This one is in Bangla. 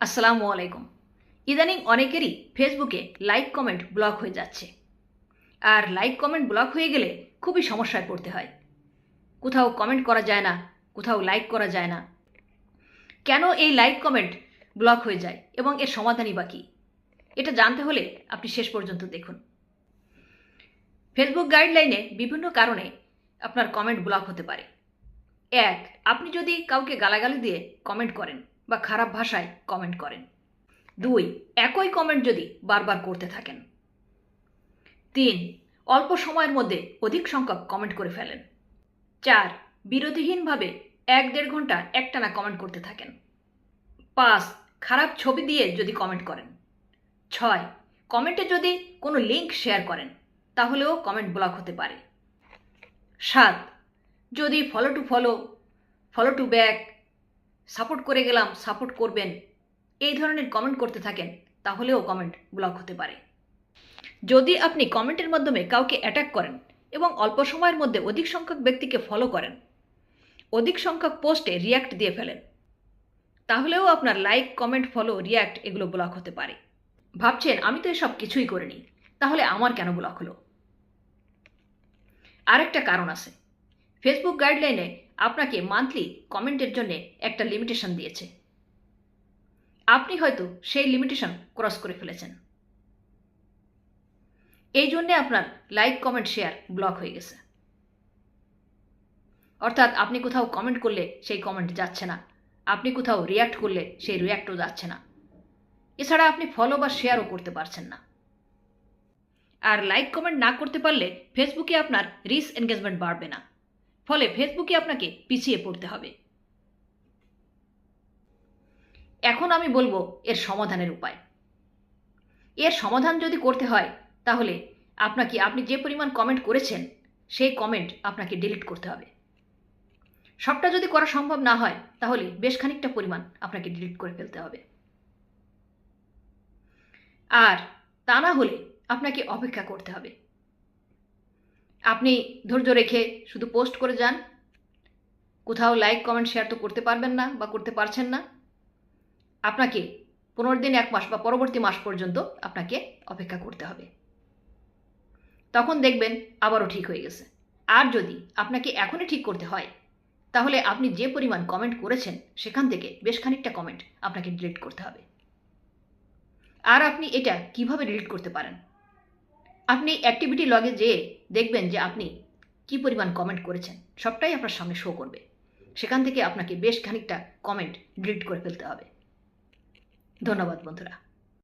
আসসালামু আলাইকুম। ইদানিং অনেকেরই ফেসবুকে লাইক কমেন্ট ব্লক হয়ে যাচ্ছে। আর লাইক কমেন্ট ব্লক হয়ে গেলে খুবই সমস্যায় পড়তে হয়। কোথাও কমেন্ট করা যায় না, কোথাও লাইক করা যায় না। কেন এই লাইক কমেন্ট ব্লক হয়ে যায় এবং এর সমাধানই বা কী? এটা জানতে হলে আপনি শেষ পর্যন্ত দেখুন। ফেসবুক গাইডলাইনে বিভিন্ন কারণে আপনার কমেন্ট ব্লক হতে পারে। এক, আপনি যদি কাউকে গালাগালি দিয়ে কমেন্ট করেন বা খারাপ ভাষায় কমেন্ট করেন। দুই, একই কমেন্ট যদি বারবার করতে থাকেন। তিন, অল্প সময়ের মধ্যে অধিক সংখ্যক কমেন্ট করে ফেলেন। চার, বিরতিহীনভাবে এক দেড় ঘণ্টা একটানা কমেন্ট করতে থাকেন। পাঁচ, খারাপ ছবি দিয়ে যদি কমেন্ট করেন। ছয় কমেন্টে যদি কোনো লিঙ্ক শেয়ার করেন, তাহলেও কমেন্ট ব্লক হতে পারে। সাত, যদি follow to follow follow to back support করে গেলাম, সাপোর্ট করবেন। এই ধরনের কমেন্ট করতে থাকেন, তাহলেও কমেন্ট ব্লক হতে পারে। যদি আপনি কমেন্টের মাধ্যমে কাউকে অ্যাটাক করেন এবং অল্প সময়ের মধ্যে অধিক সংখ্যক ব্যক্তিকে ফলো করেন, অধিক সংখ্যক পোস্টে রিয়্যাক্ট দিয়ে ফেলেন, তাহলেও আপনার লাইক কমেন্ট ফলো রিয়্যাক্ট এগুলো ব্লক হতে পারে। ভাবছেন, আমি তো এসব কিছুই করিনি, তাহলে আমার কেন ব্লক হলো? আরেকটা কারণ আছে। ফেসবুক গাইডলাইনে আপনাকে মান্থলি কমেন্টের জন্য একটা লিমিটেশন দিয়েছে। আপনি হয়তো সেই লিমিটেশন ক্রস করে ফেলেছেন। এই জন্যে আপনার লাইক কমেন্ট শেয়ার ব্লক হয়ে গেছে। অর্থাৎ আপনি কোথাও কমেন্ট করলে সেই কমেন্ট যাচ্ছে না। আপনি কোথাও রিয়্যাক্ট করলে সেই রিয়্যাক্টও যাচ্ছে না। এছাড়া আপনি ফলো বা শেয়ারও করতে পারছেন না। আর লাইক কমেন্ট না করতে পারলে ফেসবুকে আপনার রিস এনগেজমেন্ট বাড়বে না। ফলে ফেসবুকে আপনাকে পিছিয়ে পড়তে হবে। এখন আমি বলব এর সমাধানের উপায়। এর সমাধান যদি করতে হয়, তাহলে আপনাকে, আপনি যে পরিমাণ কমেন্ট করেছেন, সেই কমেন্ট আপনাকে ডিলিট করতে হবে। সবটা যদি করা সম্ভব না হয়, তাহলে বেশ খানিকটা পরিমাণ আপনাকে ডিলিট করে ফেলতে হবে। আর তা না হলে আপনাকে অপেক্ষা করতে হবে। আপনি ধৈর্য রেখে শুধু পোস্ট করে যান। কোথাও লাইক, কমেন্ট, শেয়ার তো করতে পারবেন না বা করতে পারছেন না। আপনাকে পনেরো দিন, এক মাস বা পরবর্তী মাস পর্যন্ত আপনাকে অপেক্ষা করতে হবে। তখন দেখবেন আবারও ঠিক হয়ে গেছে। আর যদি আপনাকে এখনই ঠিক করতে হয়, তাহলে আপনি যে পরিমাণ কমেন্ট করেছেন, সেখান থেকে বেশ খানিকটা কমেন্ট আপনাকে ডিলিট করতে হবে। আর আপনি এটা কীভাবে ডিলিট করতে পারেন? আপনি অ্যাক্টিভিটি লগে যেয়ে দেখবেন যে আপনি কি পরিমাণ কমেন্ট করেছেন, সবটাই আপনার সামনে শো করবে। সেখান থেকে আপনাকে বেশ খানিকটা কমেন্ট ডিলিট করে ফেলতে হবে। ধন্যবাদ বন্ধুরা।